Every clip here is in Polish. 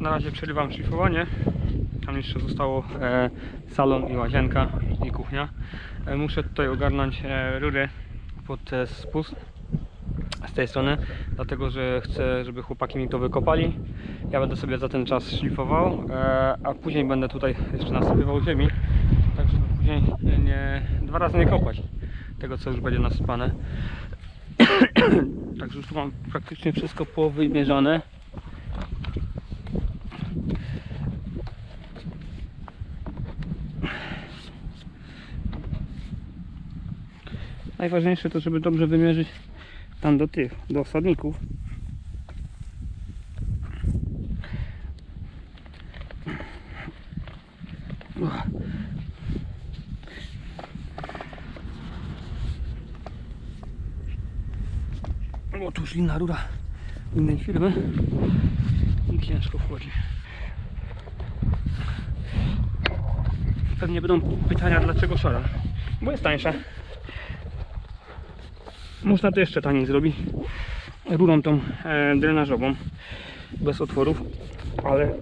Na razie przerywam szlifowanie. Tam jeszcze zostało e, salon i łazienka i kuchnia. E, muszę tutaj ogarnąć e, rury pod e, spust z tej strony, dlatego że chcę, żeby chłopaki mi to wykopali. Ja będę sobie za ten czas szlifował, e, a później będę tutaj jeszcze nasypywał ziemi, tak żeby później nie, dwa razy nie kopać tego, co już będzie nasypane. Także już tu mam praktycznie wszystko powymierzone. Najważniejsze to, żeby dobrze wymierzyć tam do tych, do osadników. O, tu już inna rura innej firmy i ciężko wchodzi. Pewnie będą pytania, dlaczego szara. Bo jest tańsza. Można to jeszcze taniej zrobić. Rurą tą e, drenażową. Bez otworów. Ale,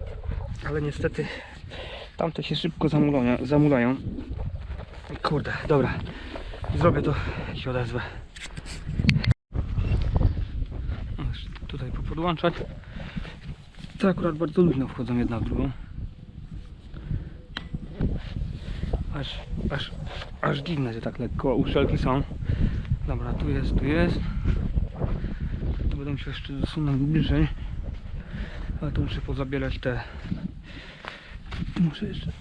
ale niestety tamte się szybko zamulają. zamulają. Kurde, dobra. Zrobię to i się odezwę. Tutaj popodłączać. To akurat bardzo luźno wchodzą jedna w drugą. Aż, aż, aż dziwne, że tak lekko uszczelki są. Dobra, tu jest, tu jest. Tu będę musiał jeszcze dosunąć bliżej. Ale to muszę pozabierać te. Tu muszę jeszcze.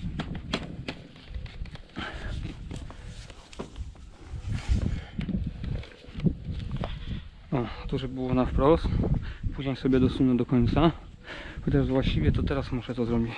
O, tu żeby było na wprost. Później sobie dosunę do końca. Chociaż właściwie to teraz muszę to zrobić.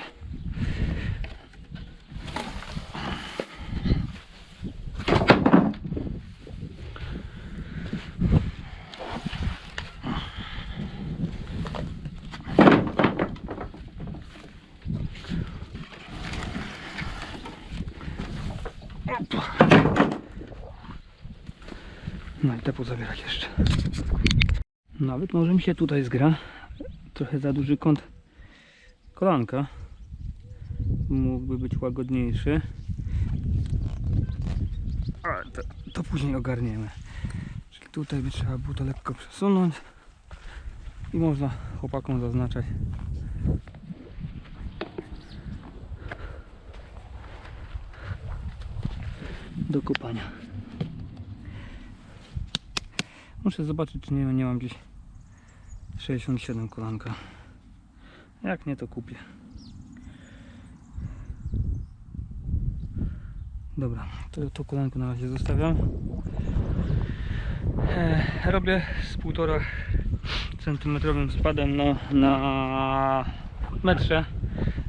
No i te pozabierać jeszcze. Nawet może mi się tutaj zgra. Trochę za duży kąt kolanka. Mógłby być łagodniejszy. Ale to, to później ogarniemy. Czyli tutaj by trzeba było to lekko przesunąć. I można chłopakom zaznaczać. Do kopania. Muszę zobaczyć, czy nie, nie mam gdzieś 67 kolanka. Jak nie, to kupię. Dobra, to, to kolanko na razie zostawiam. E, robię z półtora centymetrowym spadem na, na metrze.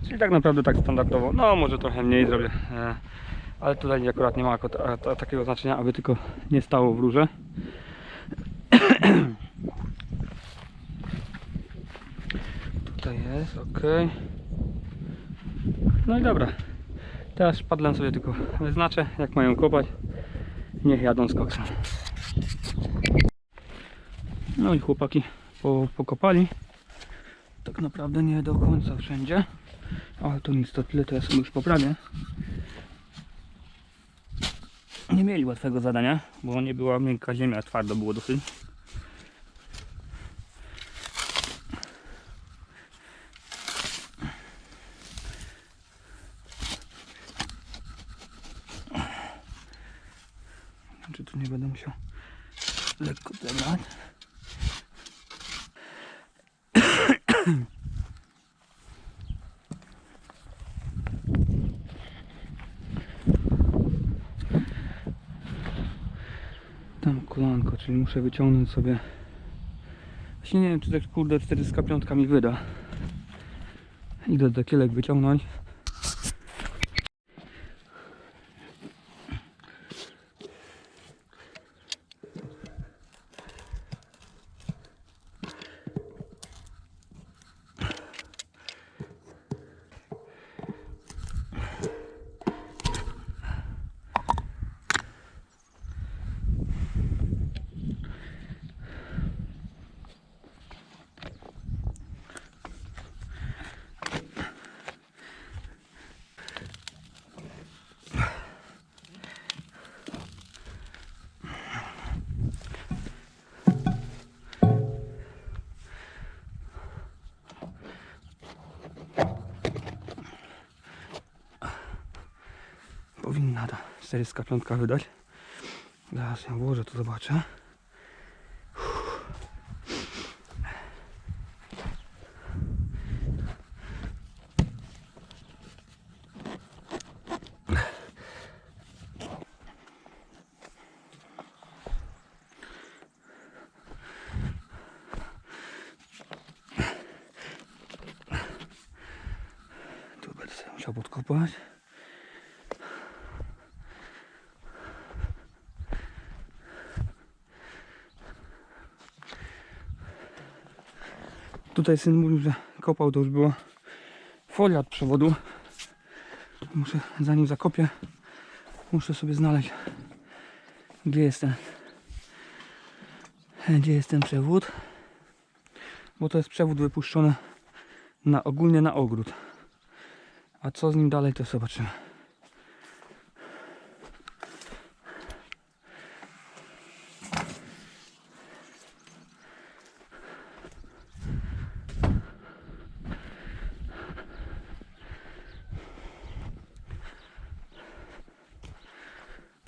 Czyli tak naprawdę tak standardowo. No może trochę mniej zrobię. E, ale tutaj akurat nie ma takiego znaczenia, aby tylko nie stało w rurze. Tutaj jest, ok. No i dobra. Teraz szpadlem sobie tylko wyznaczę, jak mają kopać. Niech jadą z koksem. No i chłopaki po, pokopali. Tak naprawdę nie do końca wszędzie. Ale to nic, to tyle to ja sobie już poprawię. Nie mieli łatwego zadania, bo nie była miękka ziemia, twardo było dosyć. Czy tu nie będę musiał lekko zebrać? Tam kolanko, czyli muszę wyciągnąć sobie. Właśnie nie wiem, czy tak kurde 405 mi wyda. Idę do kielek wyciągnąć. nada. 405 wydać. Zaraz ją włożę, to zobaczę. Tutaj syn mówił, że kopał to już była folia od przewodu. Muszę, zanim zakopię, muszę sobie znaleźć, gdzie jest ten, gdzie jest ten przewód. Bo to jest przewód wypuszczony na, ogólnie na ogród. A co z nim dalej, to zobaczymy.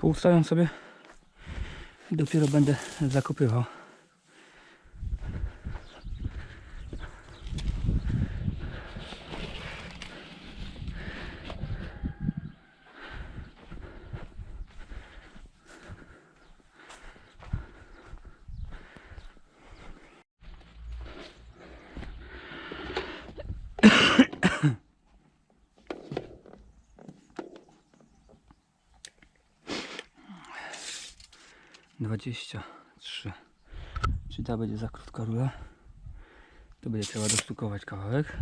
Poustawiam sobie i dopiero będę zakopywał. Dwadzieścia trzy. Czy ta będzie za krótka rura? To będzie trzeba dosztukować kawałek.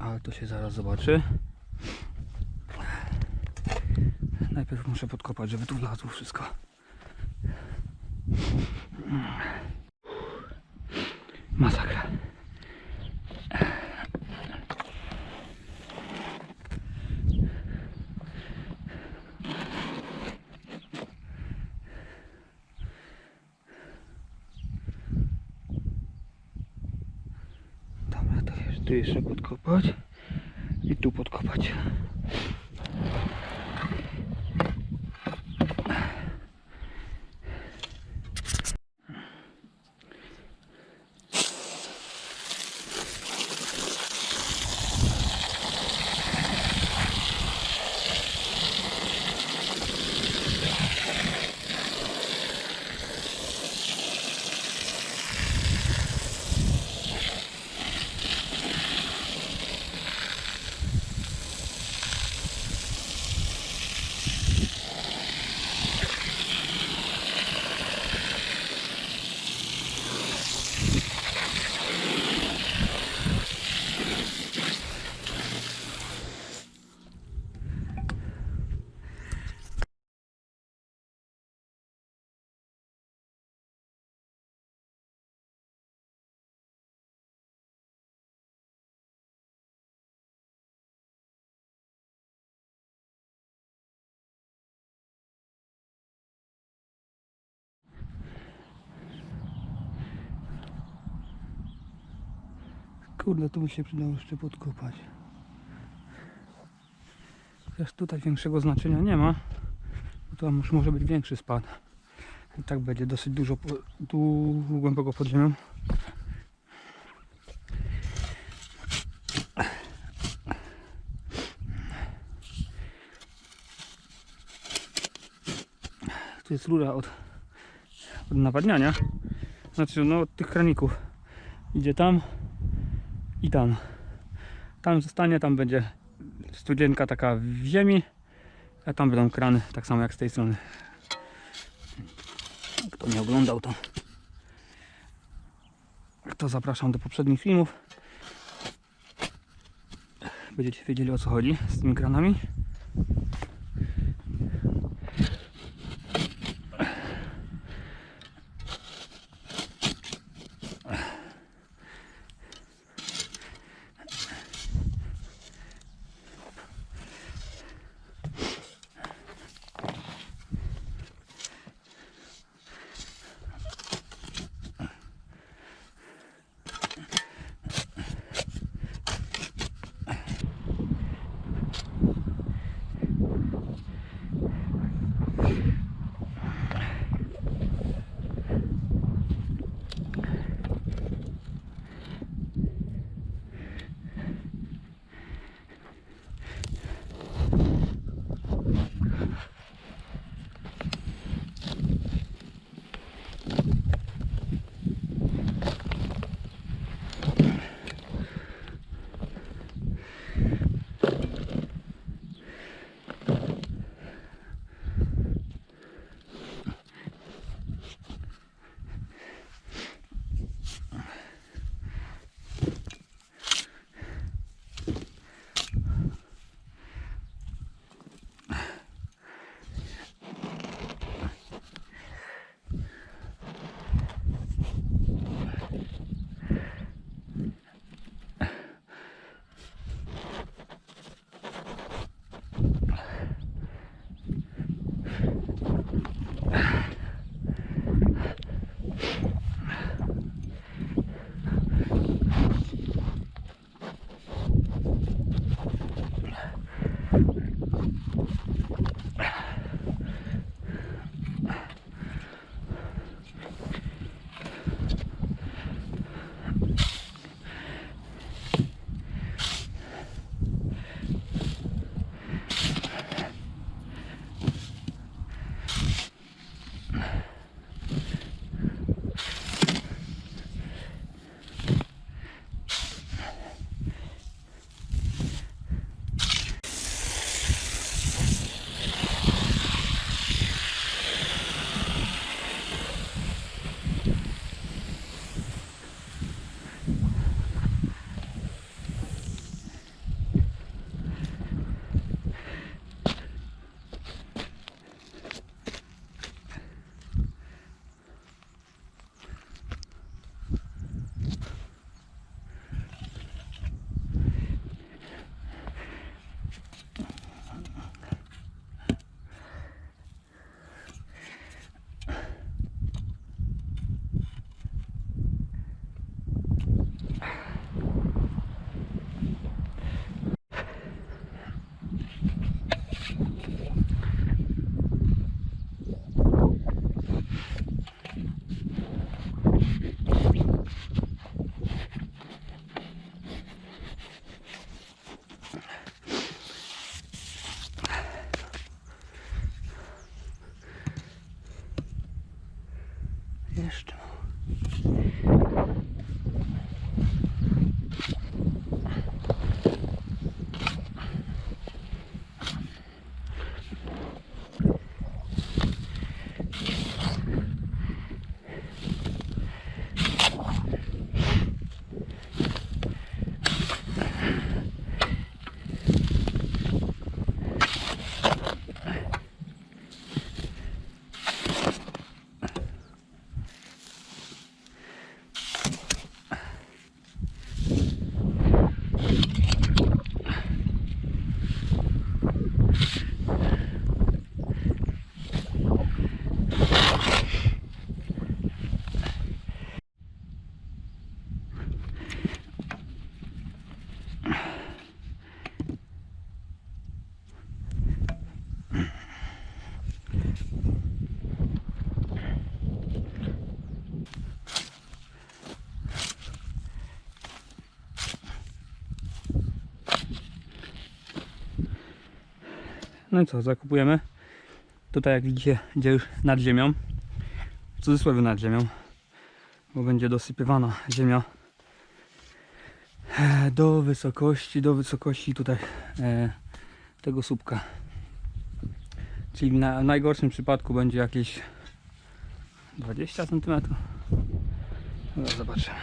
Ale to się zaraz zobaczy. Najpierw muszę podkopać, żeby tu wlazło wszystko. Masakra. Dobra, to jeszcze, tu jeszcze podkopać i tu podkopać. Kurde, tu by się przydało jeszcze podkopać. Chociaż tutaj większego znaczenia nie ma, bo to już może być większy spad. I tak będzie dosyć dużo, tu głęboko pod ziemią. Tu jest rura od, od nawadniania. Znaczy, no od tych kraników. Idzie tam, i tam. Tam zostanie, tam będzie studzienka taka w ziemi, a tam będą krany, tak samo jak z tej strony. Kto nie oglądał to, to zapraszam do poprzednich filmów. Będziecie wiedzieli o co chodzi z tymi kranami. по-настоящему. No i co, zakupujemy. Tutaj jak widzicie, idzie już nad ziemią. W cudzysłowie nad ziemią. Bo będzie dosypywana ziemia e, do wysokości, do wysokości tutaj e, tego słupka. Czyli na, w najgorszym przypadku będzie jakieś 20 cm. No zobaczymy.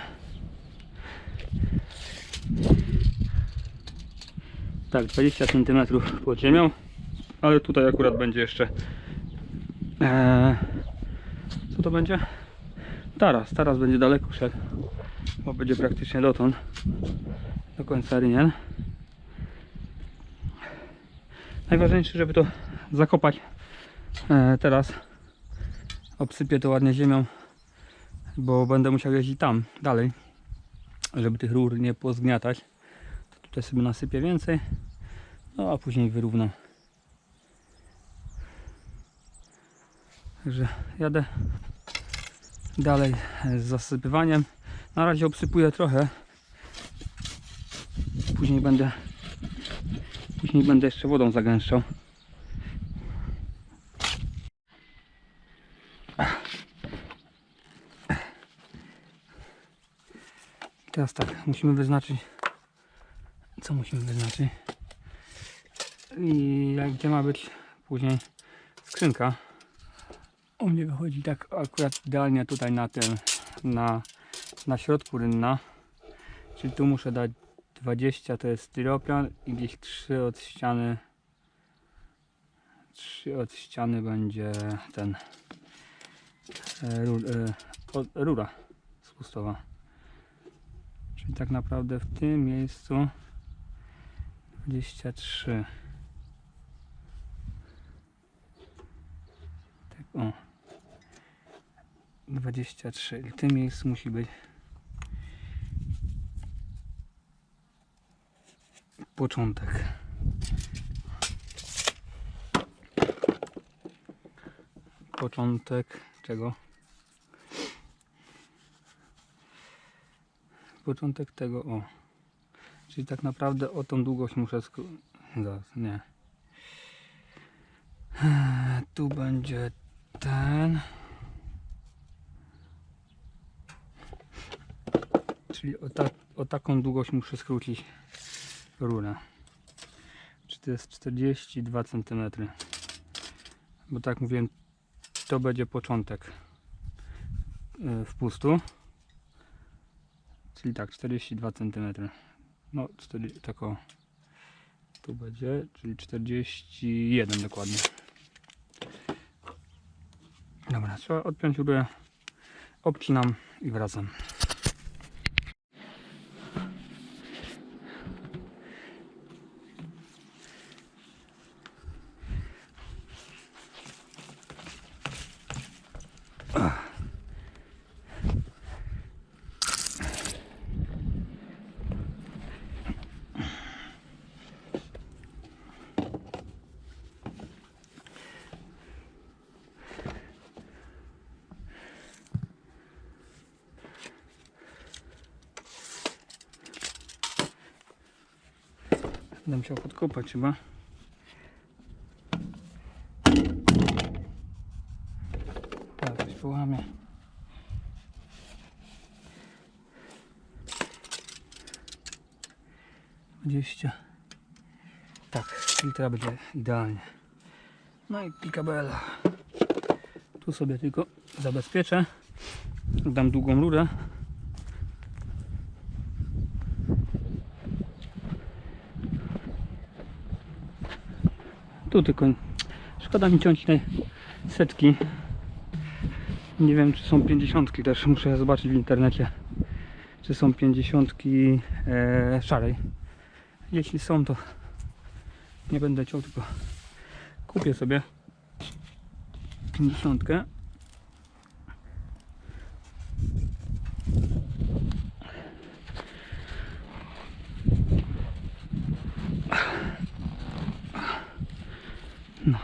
Tak, 20 cm pod ziemią, ale tutaj akurat będzie jeszcze. E, co to będzie? Taras, taras będzie daleko szedł, bo będzie praktycznie dotąd, do końca rynien. Najważniejsze, żeby to zakopać e, teraz. Obsypię to ładnie ziemią, bo będę musiał jeździć tam, dalej, żeby tych rur nie pozgniatać. To tutaj sobie nasypię więcej, no a później wyrównam. Także jadę dalej z zasypywaniem. Na razie obsypuję trochę. Później będę później będę jeszcze wodą zagęszczał. Teraz tak, musimy wyznaczyć co musimy wyznaczyć i gdzie ma być później skrzynka u mnie wychodzi tak akurat idealnie tutaj na tym na, na środku rynna. Czyli tu muszę dać 20 to jest styropian i gdzieś 3 od ściany 3 od ściany będzie ten e, e, rura spustowa. Czyli tak naprawdę w tym miejscu 23 tak o 23 i w tym miejscu musi być początek. Początek czego? Początek tego o. Czyli tak naprawdę o tą długość muszę skrócić zaraz nie. Tu będzie ten czyli o, ta, o taką długość muszę skrócić rurę. Czy to jest 42 cm bo tak mówiłem to będzie początek y, wpustu. Czyli tak 42 cm no 40, tak o tu będzie czyli 41 dokładnie. Dobra trzeba odpiąć rurę obcinam i wracam Będę musiał podkopać chyba. Tak, coś połamie. Dwadzieścia. Tak, filtra będzie idealnie. No i pikabela. Tu sobie tylko zabezpieczę. Dam długą rurę. Tu tylko szkoda mi ciąć te setki. Nie wiem czy są 50 też muszę zobaczyć w internecie. Czy są 50 e, szarej. Jeśli są to nie będę ciął tylko kupię sobie 50. No.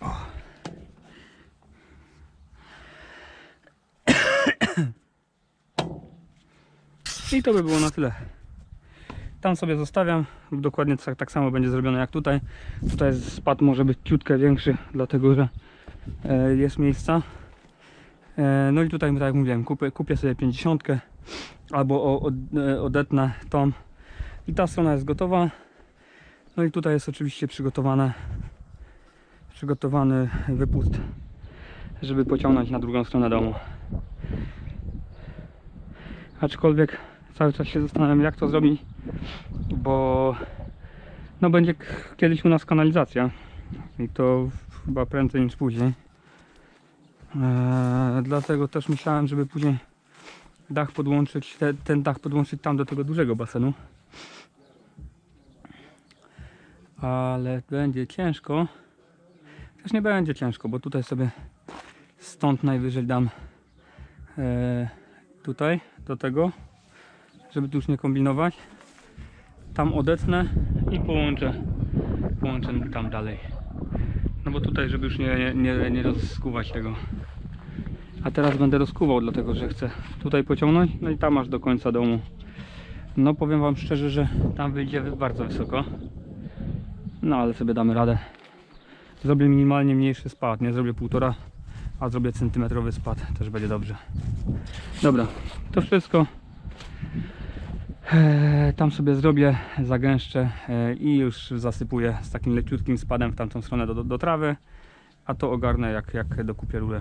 O. I to by było na tyle. Tam sobie zostawiam. Dokładnie tak, tak samo będzie zrobione jak tutaj. Tutaj spad może być ciutkę większy, dlatego że e, jest miejsca. E, no i tutaj, tak jak mówiłem, kupię, kupię sobie 50 albo e, odetnę tą. I ta strona jest gotowa. No i tutaj jest oczywiście przygotowane, przygotowany wypust, żeby pociągnąć na drugą stronę domu. Aczkolwiek cały czas się zastanawiam jak to zrobić, bo no będzie kiedyś u nas kanalizacja i to chyba prędzej niż później. Eee, dlatego też myślałem, żeby później dach podłączyć, te, ten dach podłączyć tam do tego dużego basenu. Ale będzie ciężko. Też nie będzie ciężko, bo tutaj sobie stąd najwyżej dam e, tutaj do tego, żeby tu już nie kombinować. Tam odetnę i połączę, połączę tam dalej. No bo tutaj, żeby już nie, nie, nie rozkuwać tego. A teraz będę rozkuwał, dlatego że chcę tutaj pociągnąć, no i tam aż do końca domu. No powiem Wam szczerze, że tam wyjdzie bardzo wysoko. No ale sobie damy radę. Zrobię minimalnie mniejszy spad, nie zrobię półtora, a zrobię centymetrowy spad, też będzie dobrze. Dobra, to wszystko. Eee, Tam sobie zrobię, zagęszczę eee, i już zasypuję z takim leciutkim spadem w tamtą stronę do, do, do trawy, a to ogarnę jak, jak dokupię rurę.